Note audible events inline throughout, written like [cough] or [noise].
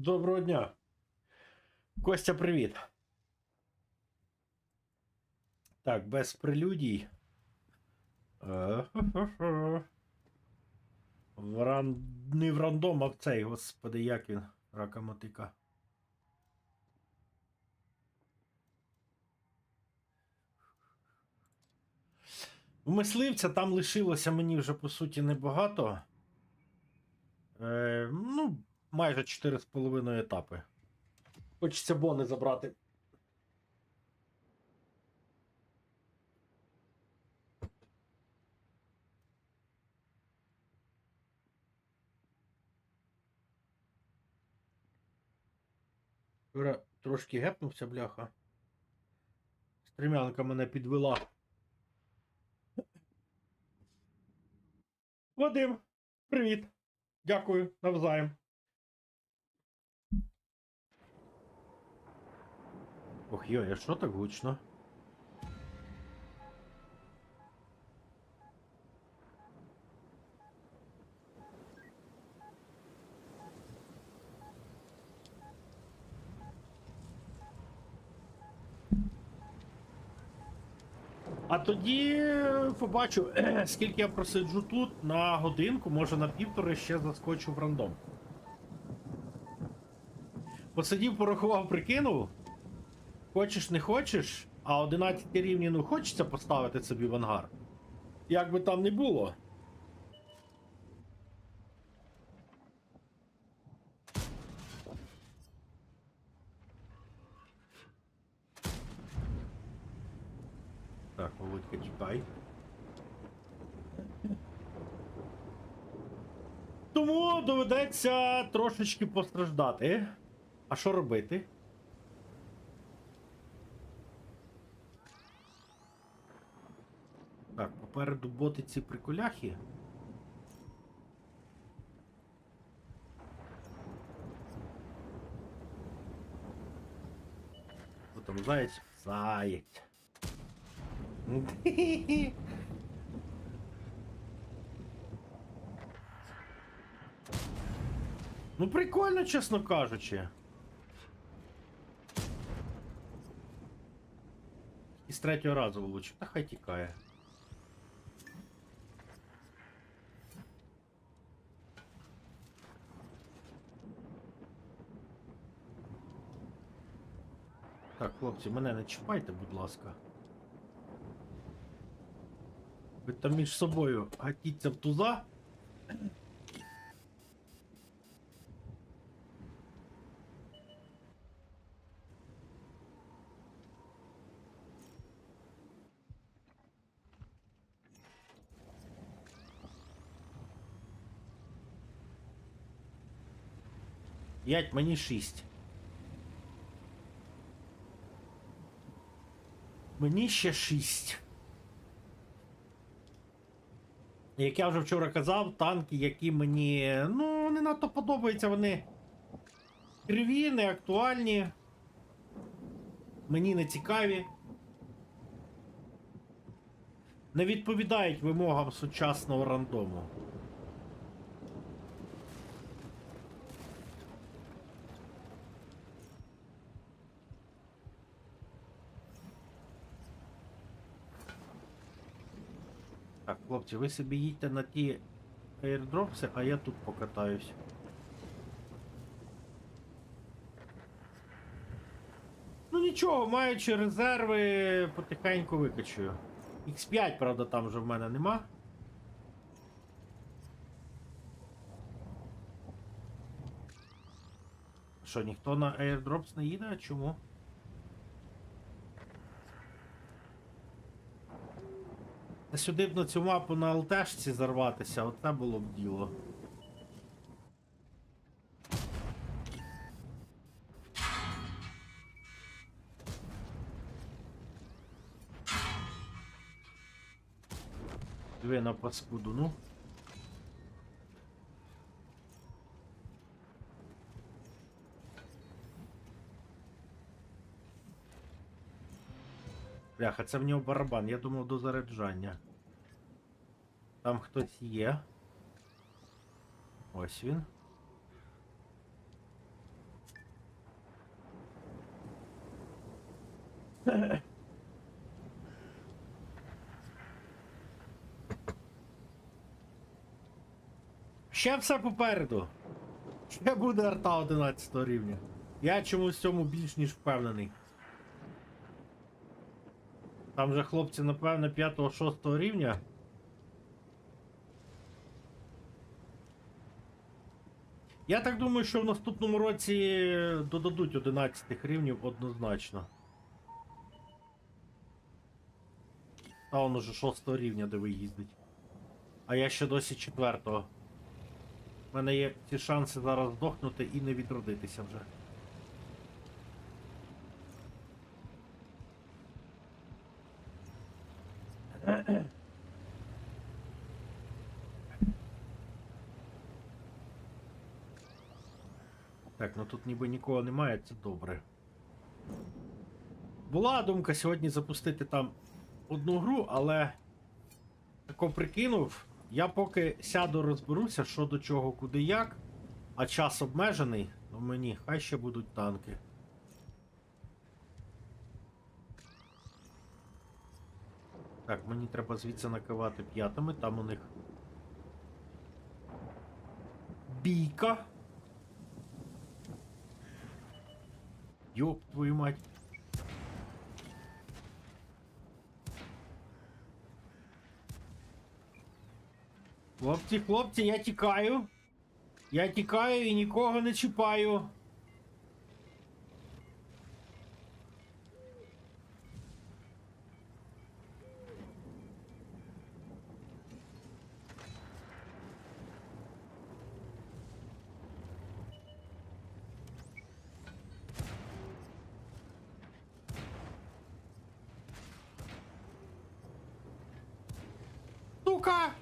Доброго дня. Костя, привіт. Так, без прелюдій. Е. В ран... Не в рандом, а в цей, господи, як він, рака мотика. У мисливця там лишилося мені вже по суті небагато. Е, майже 4,5 етапи. Хочеться бони забрати. Вчора трошки гепнувся, бляха. Стрімянка мене підвела. Вадим, привіт. Дякую, навзаєм. Ох, йой, а що так гучно? А тоді побачу, [clears throat] скільки я просиджу тут на годинку, може на півтори ще заскочу в рандом. Посидів, порахував, прикинув. Хочеш, не хочеш, а 11 рівні ну хочеться поставити собі в ангар. Як би там не було. Так, Володька, чекай. Тому доведеться трошечки постраждати. А що робити? Так, попереду боти ці приколяхи. Що там заєць? Заєць. [laughs] Ну прикольно, чесно кажучи. І з третього разу влучив. Та хай тікає. Так, хлопці, мене не чіпайте, будь ласка. Ви там між собою гатіться в туза. П'ять, мені шість. Мені ще шість. Як я вже вчора казав, танки, які мені ну, не надто подобаються, вони криві, не актуальні. Мені не цікаві. Не відповідають вимогам сучасного рандому. Хлопці, ви собі їдьте на ті аірдропси, а я тут покатаюсь. Ну нічого, маючи резерви, потихеньку викачую. X5, правда, там вже в мене нема. Що, ніхто на airdrops не їде? А чому? Сюди б на цю мапу на ЛТшці зарватися, оце було б діло. Диви на паскуду, ну. Бляха, це в нього барабан, я думав до заряджання. Там хтось є. Ось він. Ще все попереду. Ще буде арта 11 рівня. Я чомусь в цьому більш ніж впевнений. Там же хлопці, напевно, 5-6 рівня. Я так думаю, що в наступному році додадуть 11 рівнів однозначно. А он уже 6 рівня, де ви їздить. А я ще досі 4. У мене є ці шанси зараз здохнути і не відродитися вже. Так, ну тут ніби нікого немає, це добре. Була думка сьогодні запустити там одну гру, але тако прикинув, я поки сяду розберуся, що до чого, куди як, а час обмежений, то мені хай ще будуть танки. Так, мені треба звідси накивати п'ятами, там у них бійка. Ёб твою мать. Хлопці, хлопці, я тікаю. Я тікаю і нікого не чіпаю. Сука!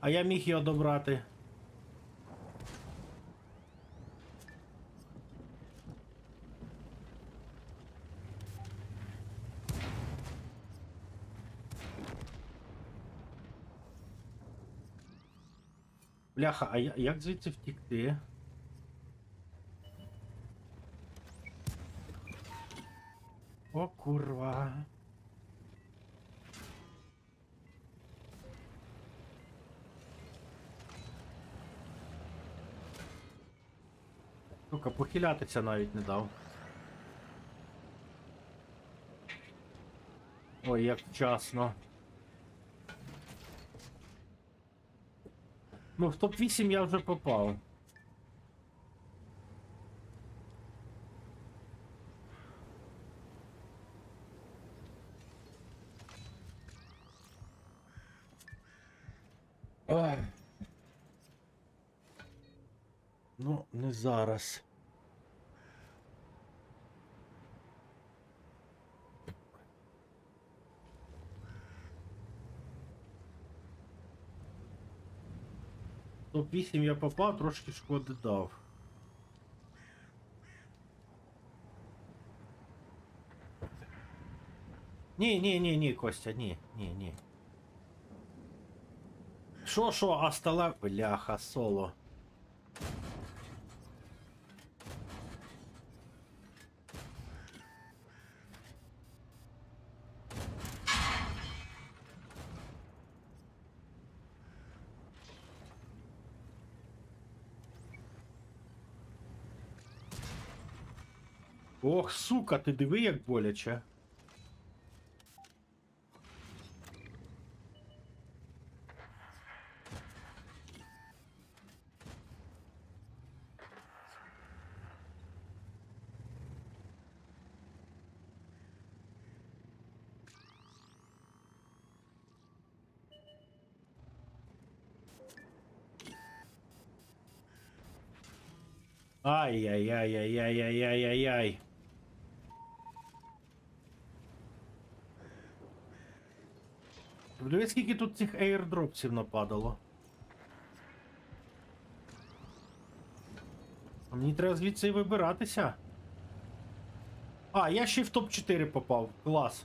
А я міг його добрати. Бляха, а як звідси втікти? О, курва. Сука, похилятися навіть не дав. Ой, як вчасно. Ну, в топ-8 я вже попав. Ой. Ну, не зараз. Топ-8 я попав, трошки шкоди дав. Ні, ні, ні, ні, Костя, ні, ні, ні. Шо, шо, а стала... Бляха, соло. Ох, сука, ти диви, як боляче. Ай-яй-яй-яй-яй-яй-яй-яй. Дивись, скільки тут цих аірдропсів нападало. А мені треба звідси і вибиратися. А, я ще в топ-4 попав. Клас.